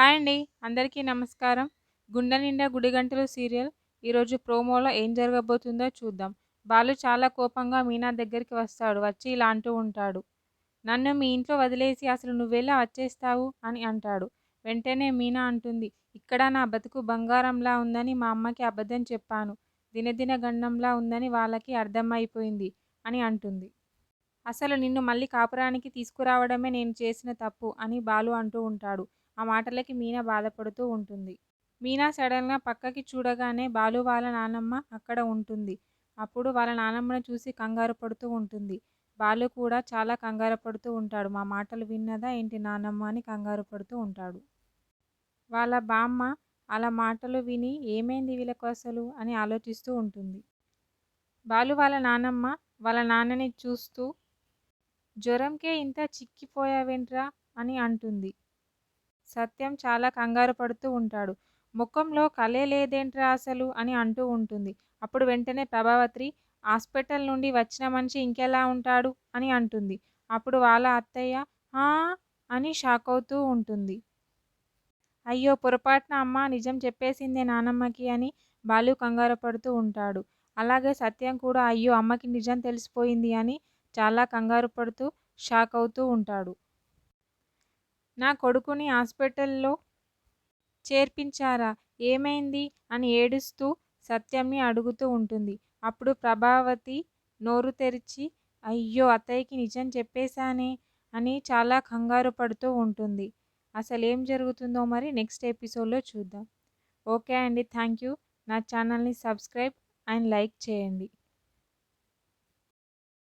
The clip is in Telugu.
హాయ్ అండి అందరికీ నమస్కారం. గుండె నిండా గుడిగంటలు సీరియల్. ఈరోజు ప్రోమోలో ఏం జరగబోతుందో చూద్దాం. బాలు చాలా కోపంగా మీనా దగ్గరికి వస్తాడు వచ్చి ఇలా అంటూ ఉంటాడు. నన్ను మీ ఇంట్లో వదిలేసి అసలు నువ్వెలా వచ్చేస్తావు? అని అంటాడు. వెంటనే మీనా అంటుంది ఇక్కడ నా బతుకు బంగారంలా ఉందని మా అమ్మకి అబద్ధం చెప్పాను. దినదిన గండంలా ఉందని వాళ్ళకి అర్థమైపోయింది అని అంటుంది. అసలు నిన్ను మళ్ళీ కాపురానికి తీసుకురావడమే నేను చేసిన తప్పు అని బాలు అంటూ ఉంటాడు. ఆ మాటలకి మీనా బాధపడుతూ ఉంటుంది. మీనా సడన్గా పక్కకి చూడగానే బాలు వాళ్ళ నానమ్మ అక్కడ ఉంటుంది. అప్పుడు వాళ్ళ నానమ్మను చూసి కంగారు పడుతూ ఉంటుంది. బాలు కూడా చాలా కంగారు పడుతూ ఉంటాడు. మా మాటలు విన్నదా ఏంటి నానమ్మ అని కంగారు పడుతూ ఉంటాడు. వాళ్ళ బామ్మ అలా మాటలు విని ఏమైంది వీళ్ళకు అసలు అని ఆలోచిస్తూ ఉంటుంది. బాలు వాళ్ళ నానమ్మ వాళ్ళ నాన్నని చూస్తూ జ్వరంకే ఇంత చిక్కిపోయావేంట్రా? అని అంటుంది. సత్యం చాలా కంగారు పడుతూ ఉంటాడు. ముఖంలో కలే లేదేంట్రా అసలు? అని అంటూ ఉంటుంది. అప్పుడు వెంటనే ప్రభావతి హాస్పిటల్ నుండి వచ్చిన మనిషి ఇంకెలా ఉంటాడు? అని అంటుంది. అప్పుడు వాళ్ళ అత్తయ్య "ఆ" అని షాక్ అవుతూ ఉంటుంది. అయ్యో పొరపాటున అమ్మ నిజం చెప్పేసిందే నానమ్మకి అని బాలు కంగారు పడుతూ ఉంటాడు. అలాగే సత్యం కూడా అయ్యో అమ్మకి నిజం తెలిసిపోయింది అని చాలా కంగారు పడుతూ షాక్ అవుతూ ఉంటాడు. నా కొడుకుని హాస్పిటల్లో చేర్పించారా? ఏమైంది? అని ఏడుస్తూ సత్యంని అడుగుతూ ఉంటుంది. అప్పుడు ప్రభావతి నోరు తెరిచి అయ్యో అత్తయ్యకి నిజం చెప్పేశానే అని చాలా కంగారు పడుతూ ఉంటుంది. అసలు ఏం జరుగుతుందో మరి నెక్స్ట్ ఎపిసోడ్లో చూద్దాం. ఓకే అండి. థ్యాంక్ యూ నా ఛానల్ని సబ్స్క్రైబ్ అండ్ లైక్ చేయండి.